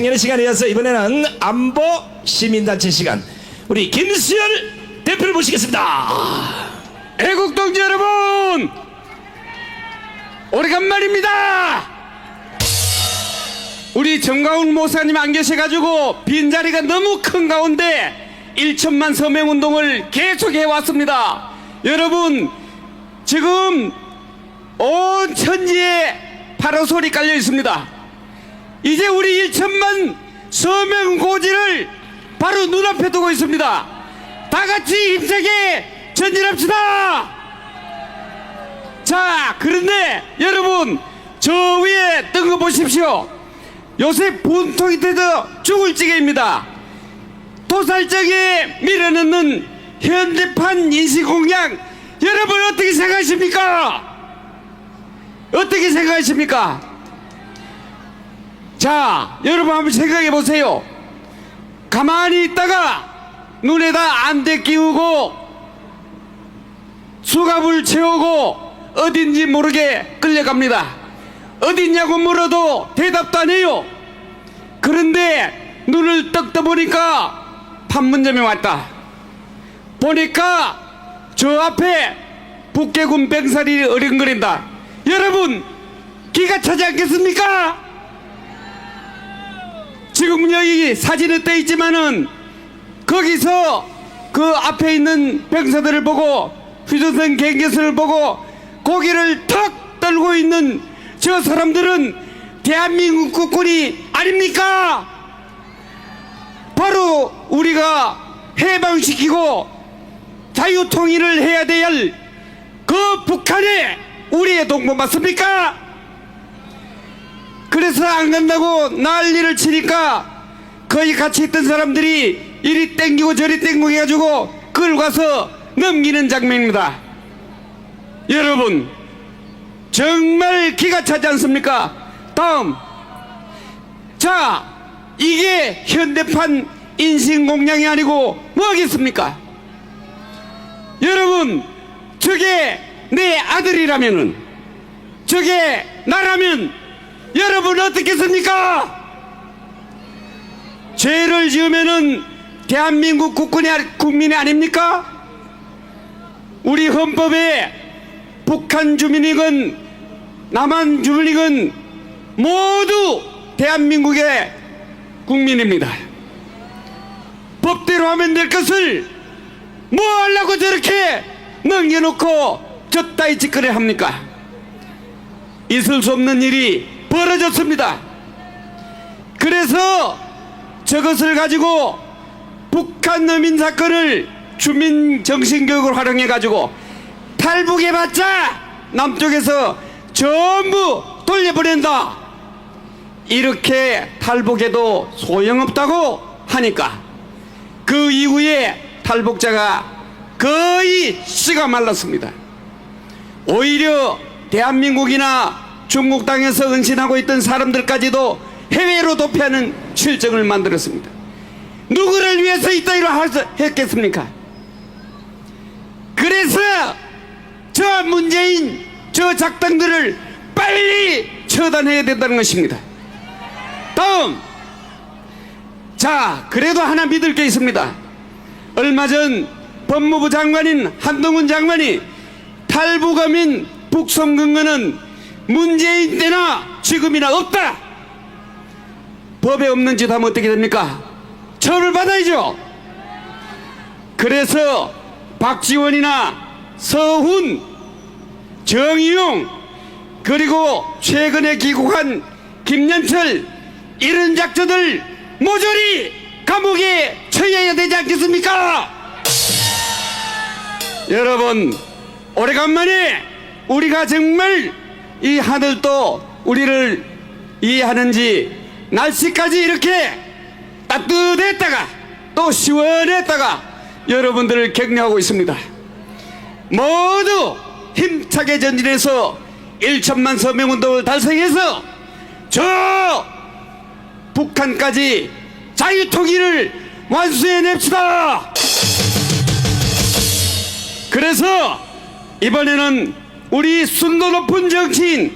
작년의 시간에 이어서 이번에는 안보 시민단체 시간. 우리 김수열 대표를 모시겠습니다. 애국동지 여러분! 오래간만입니다! 우리 정가훈 목사님 안 계셔가지고 빈자리가 너무 큰 가운데 1천만 서명운동을 계속해 왔습니다. 여러분 지금 온 천지에 파라솔이 깔려 있습니다 이제 우리 1천만 서명 고지를 바로 눈앞에 두고 있습니다. 다 같이 힘세게 전진합시다. 자 그런데 여러분 저 위에 뜬 거 보십시오. 요새 분통이 터져 죽을 찌개입니다. 도살적에 밀어넣는 현대판 인식공약 여러분 어떻게 생각하십니까? 어떻게 생각하십니까 자 여러분 한번 생각해 보세요 가만히 있다가 눈에다 안대 끼우고 수갑을 채우고 어딘지 모르게 끌려갑니다. 어딨냐고 물어도 대답도 안 해요. 그런데 눈을 떡 떠보니까 판문점에 왔다. 보니까 저 앞에 북계군 병살이 어른거린다. 여러분 기가 차지 않겠습니까? 지금 여기 사진에 떠 있지만은 거기서 그 앞에 있는 병사들을 보고 휴전선 경계선을 보고 고개를 턱 떨고 있는 저 사람들은 대한민국 국군이 아닙니까? 바로 우리가 해방시키고 자유통일을 해야 될 그 북한에 우리의 동무 맞습니까? 그래서 안 간다고 난리를 치니까 거기 같이 있던 사람들이 이리 땡기고 저리 땡기고 해가지고 그걸 가서 넘기는 장면입니다. 여러분 정말 기가 차지 않습니까? 다음 자 이게 현대판 인신공양이 아니고 뭐겠습니까? 여러분 저게 내 아들이라면은 저게 나라면 여러분 어떻겠습니까? 죄를 지으면은 대한민국 국군이 아- 국민이 아닙니까? 우리 헌법에 북한 주민이건 남한 주민이건 모두 대한민국의 국민입니다. 법대로 하면 될 것을 뭐 하려고 저렇게 넘겨놓고 저따위 짓거리 합니까? 있을 수 없는 일이 벌어졌습니다. 그래서 저것을 가지고 북한 난민 사건을 주민 정신교육을 활용해 가지고 탈북해봤자 남쪽에서 전부 돌려보낸다. 이렇게 탈북해도 소용없다고 하니까 그 이후에 탈북자가 거의 씨가 말랐습니다. 오히려 대한민국이나 중국 땅에서 은신하고 있던 사람들까지도 해외로 도피하는 실정을 만들었습니다. 누구를 위해서 이따위로 할- 했겠습니까? 그래서 저 문재인 저 작당들을 빨리 처단해야 된다는 것입니다. 다음 자 그래도 하나 믿을 게 있습니다. 얼마 전 법무부 장관인 한동훈 장관이 탈북어민 북송 근거는 문재인 때나 지금이나 없다. 법에 없는 짓 하면 어떻게 됩니까? 처벌 받아야죠. 그래서 박지원이나 서훈, 정의용 그리고 최근에 귀국한 김연철 이런 작자들 모조리 감옥에 처해야 되지 않겠습니까? 여러분 오래간만에 우리가 정말 이 하늘도 우리를 이해하는지 날씨까지 이렇게 따뜻했다가 또 시원했다가 여러분들을 격려하고 있습니다. 모두 힘차게 전진해서 1천만 서명 운동을 달성해서 저 북한까지 자유통일을 완수해냅시다. 그래서 이번에는 우리 순도 높은 정치인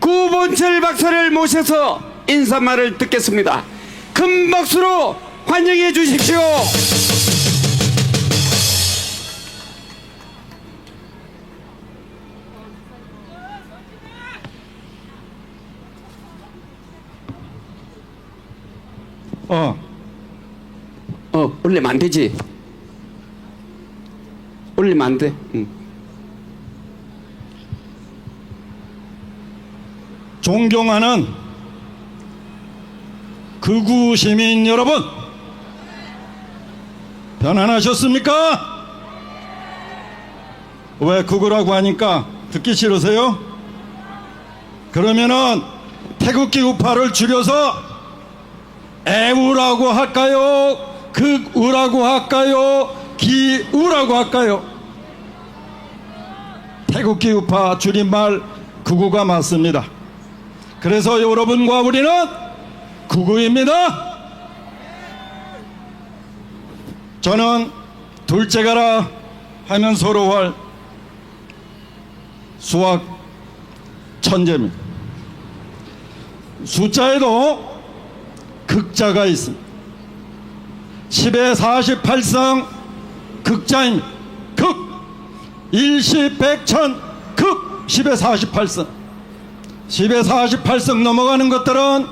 구본철 박사를 모셔서 인사말을 듣겠습니다. 큰 박수로 환영해 주십시오. 어, 어, 올리면 안 되지. 올리면 안 돼. 응. 존경하는 극우 시민 여러분, 편안하셨습니까? 왜 극우라고 하니까 듣기 싫으세요? 그러면은 태극기 우파를 줄여서 애우라고 할까요? 극우라고 할까요? 기우라고 할까요? 태극기 우파 줄임말 극우가 맞습니다. 그래서 여러분과 우리는 극우입니다. 저는 둘째가라 하면 서러워할 수학 천재입니다. 숫자에도 극자가 있습니다. 10의 48성 극자입니다. 극 일시 백천 극 10의 48성 10의 48성 넘어가는 것들은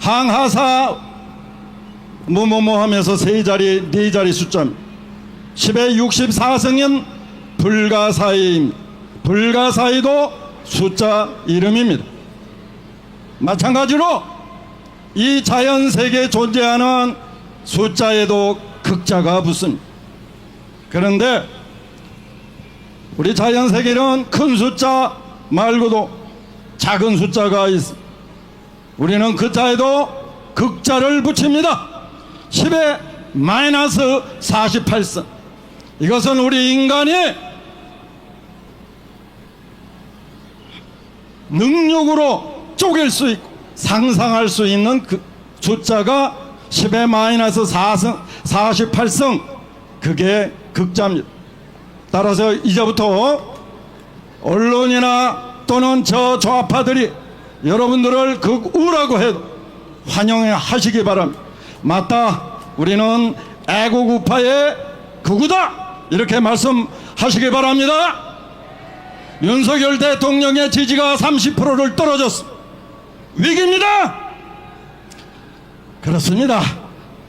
항하사 뭐뭐뭐 하면서 세 자리 네 자리 숫자입니다. 10의 64성은 불가사의입니다 불가사의도 숫자 이름입니다. 마찬가지로 이 자연 세계에 존재하는 숫자에도 극자가 붙습니다. 그런데 우리 자연 세계는 큰 숫자 말고도 작은 숫자가 있습니다. 우리는 그 자에도 극자를 붙입니다. 10에 마이너스 48선. 이것은 우리 인간이 능력으로 쪼갤 수 있고 상상할 수 있는 그 숫자가 10의 마이너스 4성, 48성. 그게 극자입니다. 따라서 이제부터 언론이나 또는 저 좌파들이 여러분들을 극우라고 해도 환영하시기 바랍니다. 맞다. 우리는 애국 우파의 극우다. 이렇게 말씀하시기 바랍니다. 윤석열 대통령의 지지가 30%를 떨어졌습니다. 위기입니다. 그렇습니다.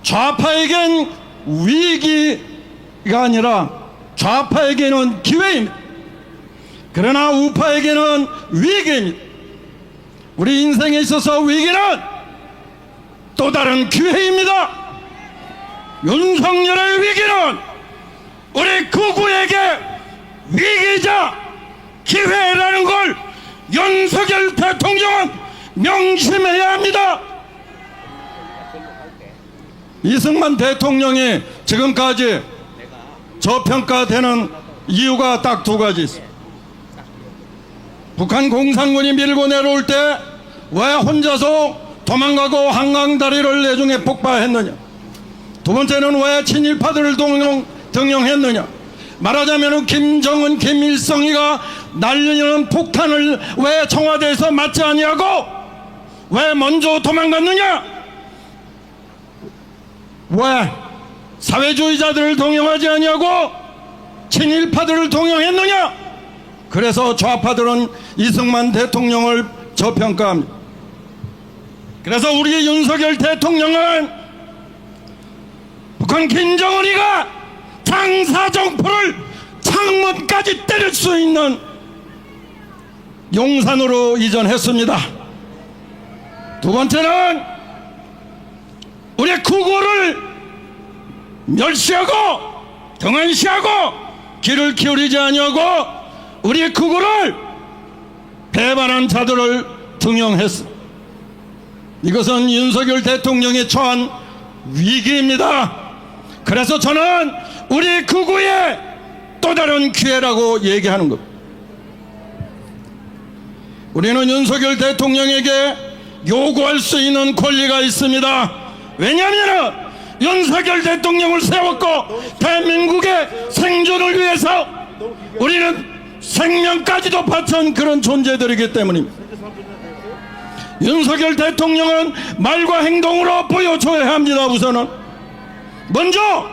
좌파에겐 위기가 아니라 좌파에게는 기회입니다. 그러나 우파에게는 위기입니다. 우리 인생에 있어서 위기는 또 다른 기회입니다. 윤석열의 위기는 우리 극우에게 위기자 기회라는 걸 윤석열 대통령은 명심해야 합니다. 이승만 대통령이 지금까지 저평가되는 이유가 딱 두 가지 있습니다. 북한 공산군이 밀고 내려올 때 왜 혼자서 도망가고 한강 다리를 내중에 폭파했느냐? 두 번째는 왜 친일파들을 동영, 등용했느냐? 말하자면 김정은, 김일성이가 날리는 폭탄을 왜 청와대에서 맞지 아니하고 왜 먼저 도망갔느냐? 왜 사회주의자들을 동영하지 아니하고 친일파들을 동영했느냐? 그래서 좌파들은 이승만 대통령을 저평가합니다. 그래서 우리 윤석열 대통령은 북한 김정은이가 장사정포를 창문까지 때릴 수 있는 용산으로 이전했습니다. 두 번째는 우리 국어를 멸시하고 등한시하고 귀를 기울이지 아니하고 우리 국어를 배반한 자들을 등용했습니다. 이것은 윤석열 대통령이 처한 위기입니다. 그래서 저는 우리 극우의 또 다른 기회라고 얘기하는 것. 우리는 윤석열 대통령에게 요구할 수 있는 권리가 있습니다. 왜냐하면 윤석열 대통령을 세웠고 대한민국의 생존을 위해서 우리는 생명까지도 바친 그런 존재들이기 때문입니다. 윤석열 대통령은 말과 행동으로 보여줘야 합니다. 우선은 먼저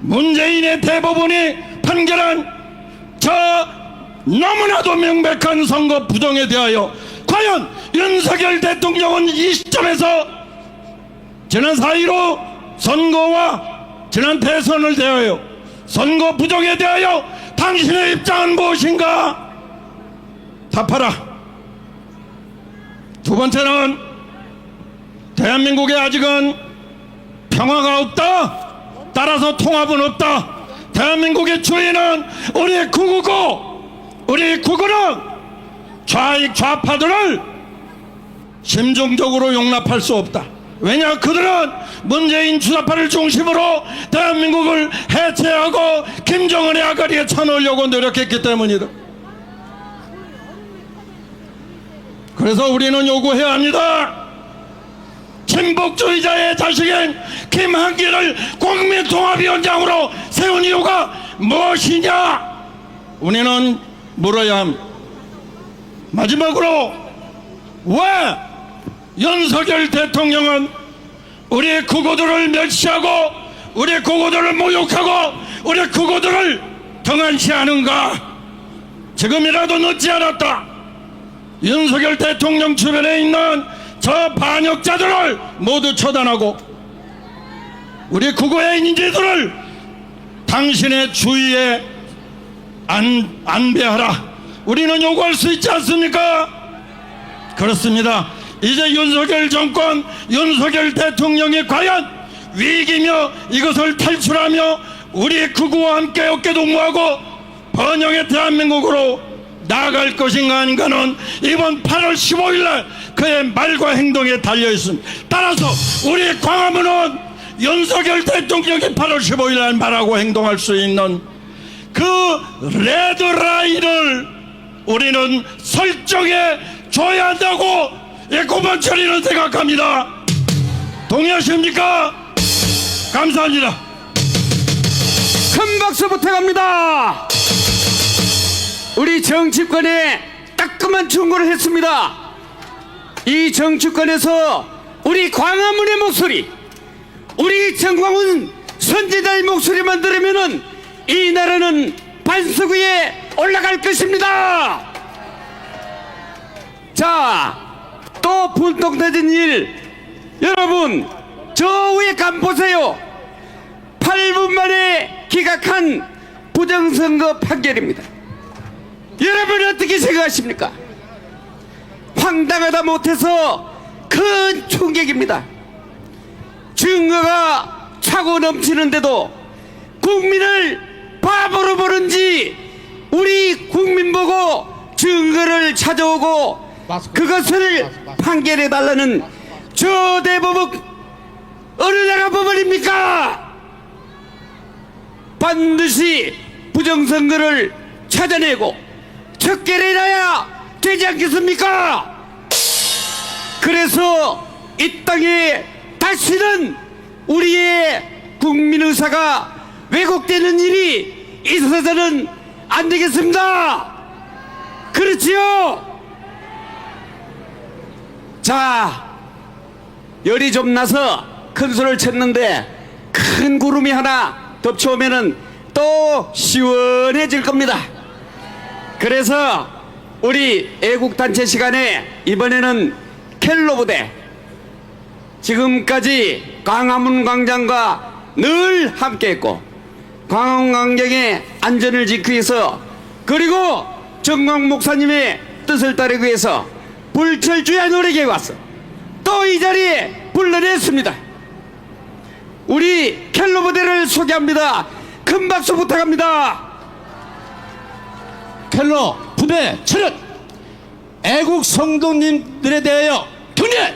문재인의 대법원이 판결한 저 너무나도 명백한 선거 부정에 대하여 과연 윤석열 대통령은 이 시점에서 지난 4.15 선거와 지난 대선을 대하여 선거 부정에 대하여 당신의 입장은 무엇인가? 답하라. 두 번째는 대한민국에 아직은 평화가 없다. 따라서 통합은 없다. 대한민국의 주인은 우리 구구고 우리 구구는 좌익 좌파들을 심정적으로 용납할 수 없다. 왜냐 그들은 문재인 주사파를 중심으로 대한민국을 해체하고 김정은의 아가리에 쳐넣으려고 노력했기 때문이다. 그래서 우리는 요구해야 합니다. 친북주의자의 자식인 김한길을 국민통합위원장으로 세운 이유가 무엇이냐? 우리는 물어야 합니다. 마지막으로 왜 윤석열 대통령은 우리 국어들을 멸시하고 우리 국어들을 모욕하고 우리 국어들을 등한시하는가? 지금이라도 늦지 않았다. 윤석열 대통령 주변에 있는 저 반역자들을 모두 처단하고 우리 국어의 인재들을 당신의 주위에 안, 안배하라. 우리는 요구할 수 있지 않습니까? 그렇습니다. 이제 윤석열 정권, 윤석열 대통령이 과연 위기며 이것을 탈출하며 우리 극우와 함께 어깨 동무하고 번영의 대한민국으로 나아갈 것인가 아닌가는 이번 8월 15일 날 그의 말과 행동에 달려 있습니다. 따라서 우리 광화문은 윤석열 대통령이 8월 15일 날 말하고 행동할 수 있는 그 레드라인을 우리는 설정해 줘야 한다고 이 고만철이는 생각합니다. 동의하십니까? 감사합니다. 큰 박수 부탁합니다. 우리 정치권에 따끔한 충고를 했습니다. 이 정치권에서 우리 광화문의 목소리, 우리 정광훈 선지자의 목소리만 들으면은 이 나라는 반석 위에 올라갈 것입니다. 자, 또 분통 터진 일, 여러분 저 위에 감 보세요. 8분 만에 기각한 부정선거 판결입니다. 여러분 어떻게 생각하십니까? 황당하다 못해서 큰 충격입니다. 증거가 차고 넘치는데도 국민을 바보로 보는지 우리 국민 보고 증거를 찾아오고 그것을 판결해 달라는 저 대법원 어느 나라 법원입니까? 반드시 부정선거를 찾아내고 척결해 놔야 되지 않겠습니까? 그래서 이 땅에 다시는 우리의 국민 의사가 왜곡되는 일이 있어서는 안 되겠습니다. 그렇지요? 자, 열이 좀 나서 큰 소리를 쳤는데 큰 구름이 하나 덮쳐오면은 또 시원해질 겁니다. 그래서 우리 애국단체 시간에 이번에는 켈로 부대 지금까지 광화문 광장과 늘 함께 했고 광화문 광장의 안전을 지키기 위해서 그리고 정광 목사님의 뜻을 따르기 위해서 불철주야 노래에 왔어 또이 자리에 불러냈습니다. 우리 켈로 부대를 소개합니다. 큰 박수 부탁합니다. 켈러 부대 차렷 애국 성도님들에 대하여 경례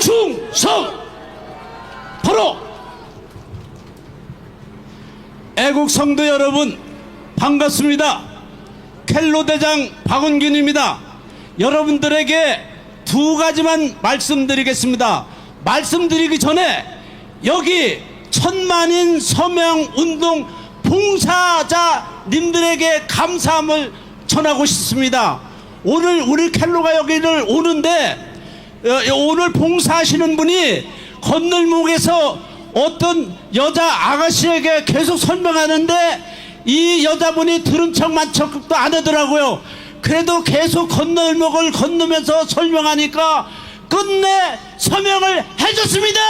충성. 바로 애국 성도 여러분 반갑습니다. 켈로 대장 박원균입니다 여러분들에게 두 가지만 말씀드리겠습니다 말씀드리기 전에 여기 천만인 서명 운동 봉사자님들에게 감사함을 전하고 싶습니다. 오늘 우리 켈로가 여기를 오는데 어, 오늘 봉사하시는 분이 건널목에서 어떤 여자 아가씨에게 계속 설명하는데 이 여자분이 들은 척 만 척도 안 하더라고요. 그래도 계속 건널목을 건너면서 설명하니까 끝내 서명을 해줬습니다.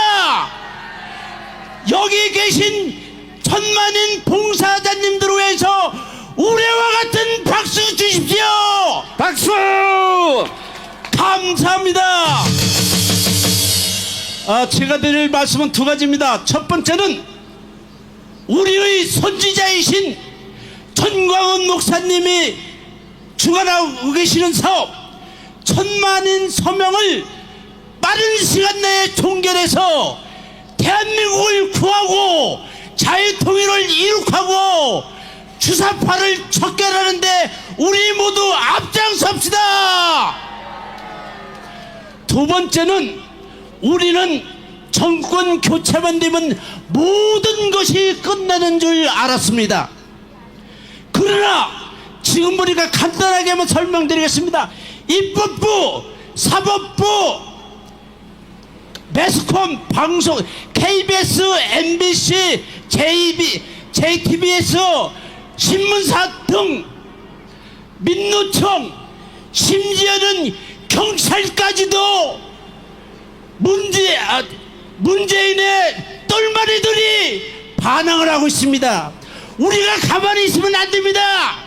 여기 계신 천만인 봉사자님들을 위해서 우레와 같은 박수 주십시오. 박수! 감사합니다. 아, 제가 드릴 말씀은 두 가지입니다. 첫 번째는 우리의 선지자이신 전광훈 목사님이 주관하고 계시는 사업 천만인 서명을 빠른 시간 내에 종결해서 대한민국을 구하고 자유통일을 이룩하고 주사파를 척결하는데 우리 모두 앞장섭시다. 두 번째는 우리는 정권 교체만 되면 모든 것이 끝나는 줄 알았습니다. 그러나 지금 보니까 간단하게 한번 설명드리겠습니다. 입법부, 사법부, 매스컴, 방송, KBS, MBC, JB, JTBS, 신문사 등 민노총, 심지어는 경찰까지도 문제, 아, 문재인의 똘마리들이 반항을 하고 있습니다. 우리가 가만히 있으면 안 됩니다.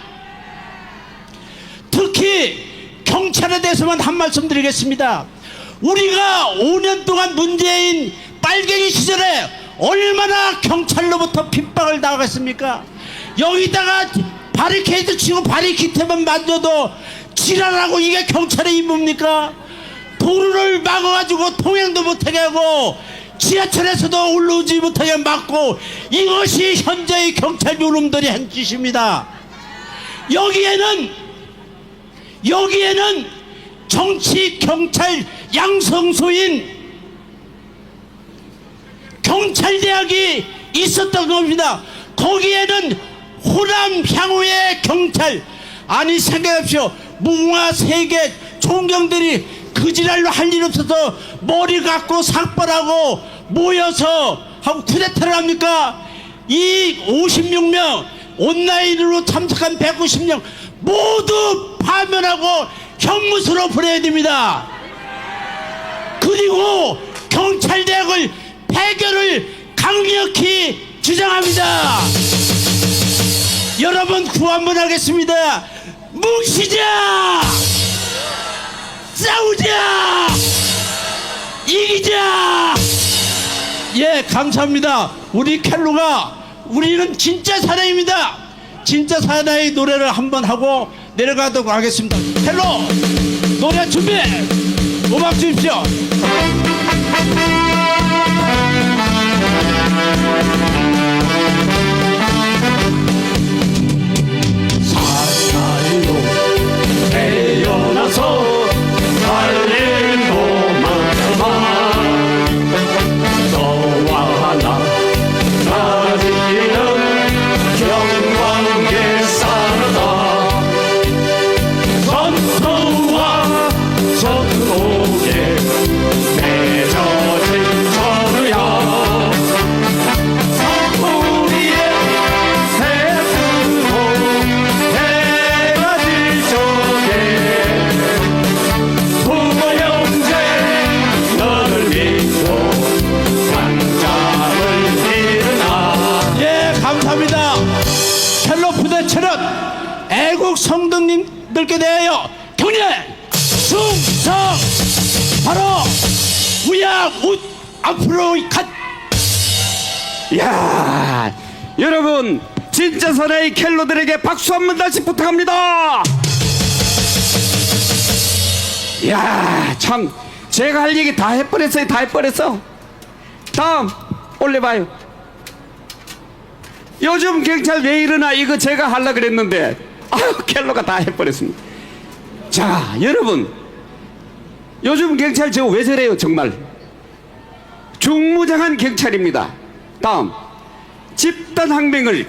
특히 경찰에 대해서만 한 말씀 드리겠습니다. 우리가 5년 동안 문재인 빨갱이 시절에 얼마나 경찰로부터 핍박을 당했습니까? 여기다가 바리케이드 치고 바리키트만 만져도 지랄하고 이게 경찰의 임무입니까? 도로를 막아가지고 통행도 못하게 하고 지하철에서도 올라오지 못하게 막고 이것이 현재의 경찰 요놈들이 한 짓입니다. 여기에는 여기에는 정치 경찰 양성소인 경찰대학이 있었던 겁니다. 거기에는 호남 향후의 경찰 아니 생각합시오. 무궁화 세계 총경들이 그 지랄로 할 일 없어서 머리 갖고 삭발하고 모여서 하고 쿠데타를 합니까? 이 56명 온라인으로 참석한 190명 모두 파면하고 형무소로 보내야 됩니다. 그리고 경찰대학을 폐결을 강력히 주장합니다. 여러분 구호 한번 하겠습니다. 뭉치자! 싸우자! 이기자! 예, 감사합니다. 우리 켈로가 우리는 진짜 사나이입니다. 진짜 사나이 노래를 한번 하고 내려가도록 하겠습니다. 켈로 노래 준비! 음악 주십시오. 앞으로 갓 야 여러분 진짜 사나이 켈로들에게 박수 한 번 다시 부탁합니다. 야 참 제가 할 얘기 다 해버렸어요 다 해버렸어. 다음 올려봐요. 요즘 경찰 왜 이러나 이거 제가 하려 그랬는데 아유 켈로가 다 해버렸습니다. 자 여러분 요즘 경찰 저 왜 저래요 정말 중무장한 경찰입니다. 다음 집단 항명을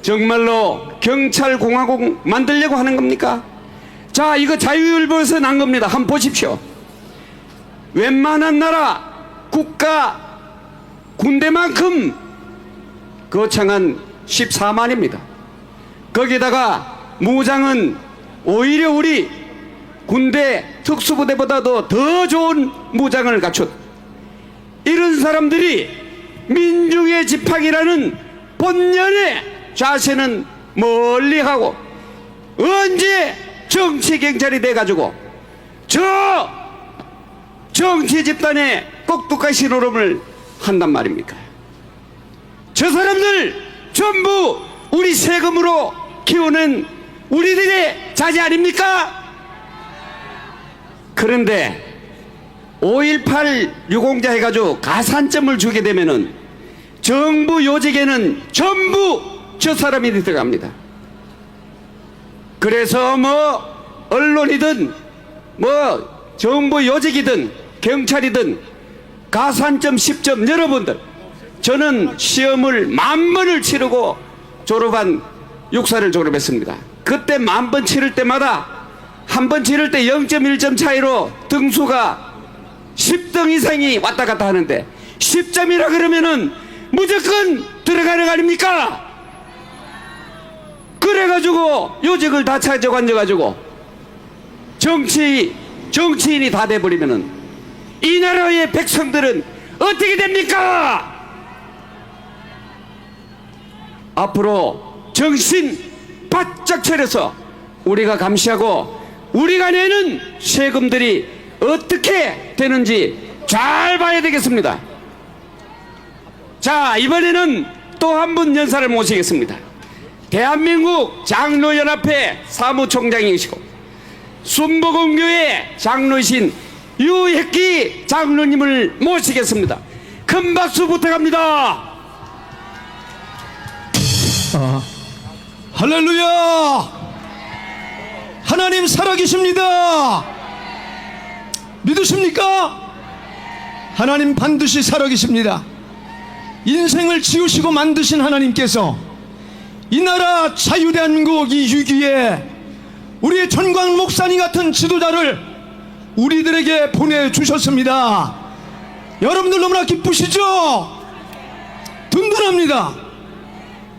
정말로 경찰 공화국 만들려고 하는 겁니까? 자 이거 자유일보에서 난 겁니다. 한번 보십시오. 웬만한 나라 국가 군대만큼 거창한 14만입니다. 거기다가 무장은 오히려 우리 군대 특수부대보다도 더 좋은 무장을 갖췄. 이런 사람들이 민중의 집합이라는 본연의 자세는 멀리하고 언제 정치 경찰이 돼가지고 저 정치 집단에 꼭두까시 노름을 한단 말입니까? 저 사람들 전부 우리 세금으로 키우는 우리들의 자제 아닙니까? 그런데 5.18 유공자 해가지고 가산점을 주게 되면은 정부 요직에는 전부 저 사람이 들어갑니다. 그래서 뭐 언론이든 뭐 정부 요직이든 경찰이든 가산점 10점 여러분들 저는 시험을 만 번을 치르고 졸업한 육사를 졸업했습니다. 그때 만 번 치를 때마다 한 번 치를 때 0.1점 차이로 등수가 10등 이상이 왔다 갔다 하는데 10점이라 그러면은 무조건 들어가는 거 아닙니까? 그래가지고 요직을 다 앉아가지고 정치 정치인이 다 돼버리면은 이 나라의 백성들은 어떻게 됩니까? 앞으로 정신 바짝 차려서 우리가 감시하고 우리가 내는 세금들이 어떻게 되는지 잘 봐야 되겠습니다. 자, 이번에는 또 한 분 연사를 모시겠습니다. 대한민국 장로연합회 사무총장이시고 순복음교회 장로이신 유혁기 장로님을 모시겠습니다. 큰 박수 부탁합니다. 할렐루야! 하나님 살아계십니다! 믿으십니까? 하나님 반드시 살아계십니다. 인생을 지으시고 만드신 하나님께서 이 나라 자유대한민국 이 위기에 우리의 전광 목사님 같은 지도자를 우리들에게 보내주셨습니다. 여러분들 너무나 기쁘시죠? 든든합니다.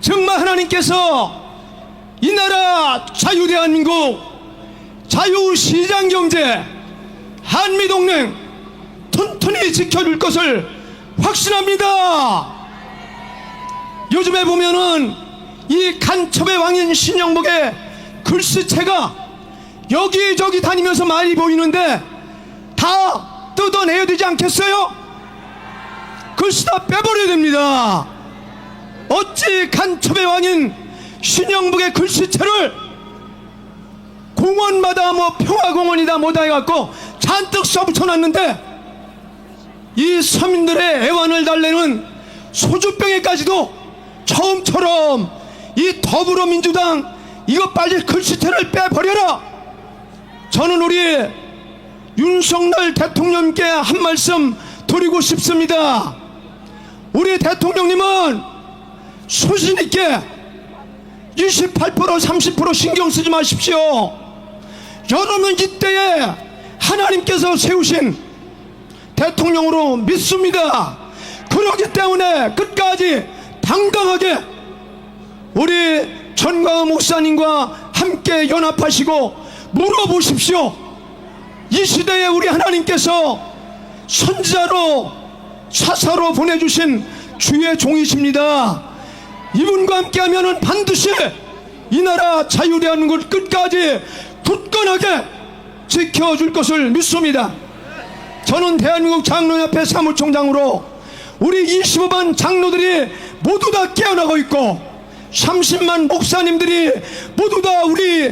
정말 하나님께서 이 나라 자유대한민국 자유시장경제 한미 동맹 튼튼히 지켜줄 것을 확신합니다. 요즘에 보면은 이 간첩의 왕인 신영복의 글씨체가 여기저기 다니면서 많이 보이는데 다 뜯어내야 되지 않겠어요? 글씨 다 빼버려야 됩니다. 어찌 간첩의 왕인 신영북의 글씨체를 공원마다 뭐 평화공원이다 뭐다 해갖고 잔뜩 써붙여놨는데 이 서민들의 애환을 달래는 소주병에까지도 처음처럼 이 더불어민주당 이거 빨리 글씨체를 빼버려라 저는 우리 윤석열 대통령께 한 말씀 드리고 싶습니다 우리 대통령님은 소신 있게 28% 30% 신경 쓰지 마십시오. 여러분 이때에 하나님께서 세우신 대통령으로 믿습니다. 그렇기 때문에 끝까지 당당하게 우리 전광호 목사님과 함께 연합하시고 물어보십시오. 이 시대에 우리 하나님께서 선지자로 사사로 보내주신 주의 종이십니다. 이분과 함께하면 반드시 이 나라 자유대한민국을 끝까지 굳건하게 지켜줄 것을 믿습니다. 저는 대한민국 장로협회 사무총장으로 우리 25만 장로들이 모두 다 깨어나고 있고 30만 목사님들이 모두 다 우리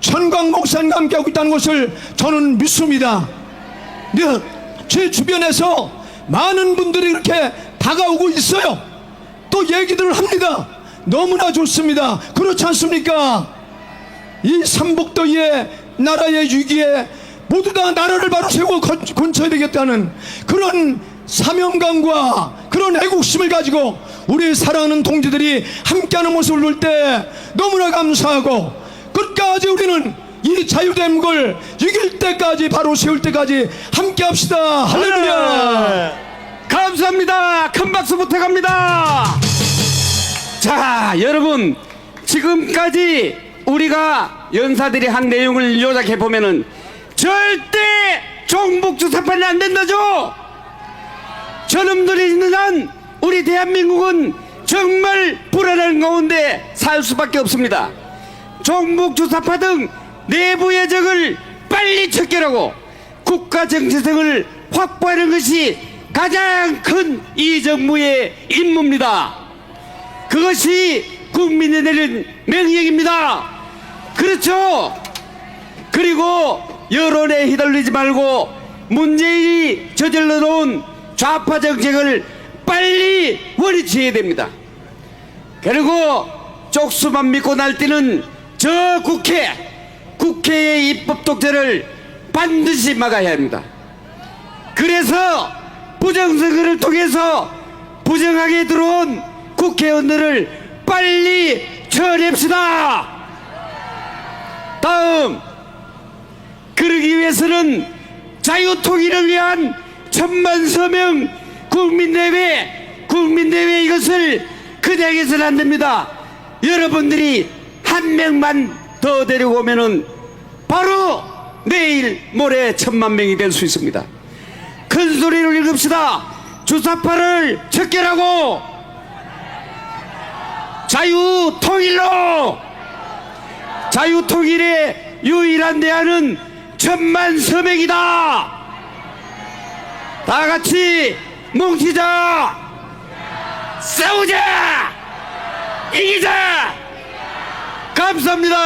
전광 목사님과 함께하고 있다는 것을 저는 믿습니다. 네, 제 주변에서 많은 분들이 이렇게 다가오고 있어요. 또 얘기들을 합니다. 너무나 좋습니다. 그렇지 않습니까? 이 삼복도의 나라의 위기에 모두 다 나라를 바로 세우고 건- 건쳐야 되겠다는 그런 사명감과 그런 애국심을 가지고 우리 사랑하는 동지들이 함께하는 모습을 볼 때 너무나 감사하고 끝까지 우리는 이 자유대목을 이길 때까지 바로 세울 때까지 함께 합시다 할렐루야 감사합니다. 큰 박수 부탁합니다. 자, 여러분 지금까지 우리가 연사들이 한 내용을 요약해 보면은 절대 종북 주 사판이 안 된다죠. 저놈들이 있는 한 우리 대한민국은 정말 불안한 가운데 살 수밖에 없습니다. 종북 주 사파 등 내부 예적을 빨리 척결하고 국가 정체성을 확보하는 것이 가장 큰 이 정부의 임무입니다. 그것이 국민이 내린 명령입니다. 그렇죠? 그리고 여론에 휘둘리지 말고 문재인이 저질러 놓은 좌파 정책을 빨리 원위치해야 됩니다. 그리고 쪽수만 믿고 날뛰는 저 국회, 국회의 입법 독재를 반드시 막아야 합니다. 그래서 부정선거를 통해서 부정하게 들어온 국회의원들을 빨리 처리합시다. 다음 그러기 위해서는 자유통일을 위한 천만 서명 국민대회 국민대회 이것을 그냥 해서는 안 됩니다. 여러분들이 한 명만 더 데리고 오면은 바로 내일 모레 천만 명이 될 수 있습니다. 큰 소리로 읽읍시다. 주사파를 척결하고 자유통일로 자유통일의 유일한 대안은 천만 서명이다. 다 같이 뭉치자. 싸우자. 이기자. 감사합니다.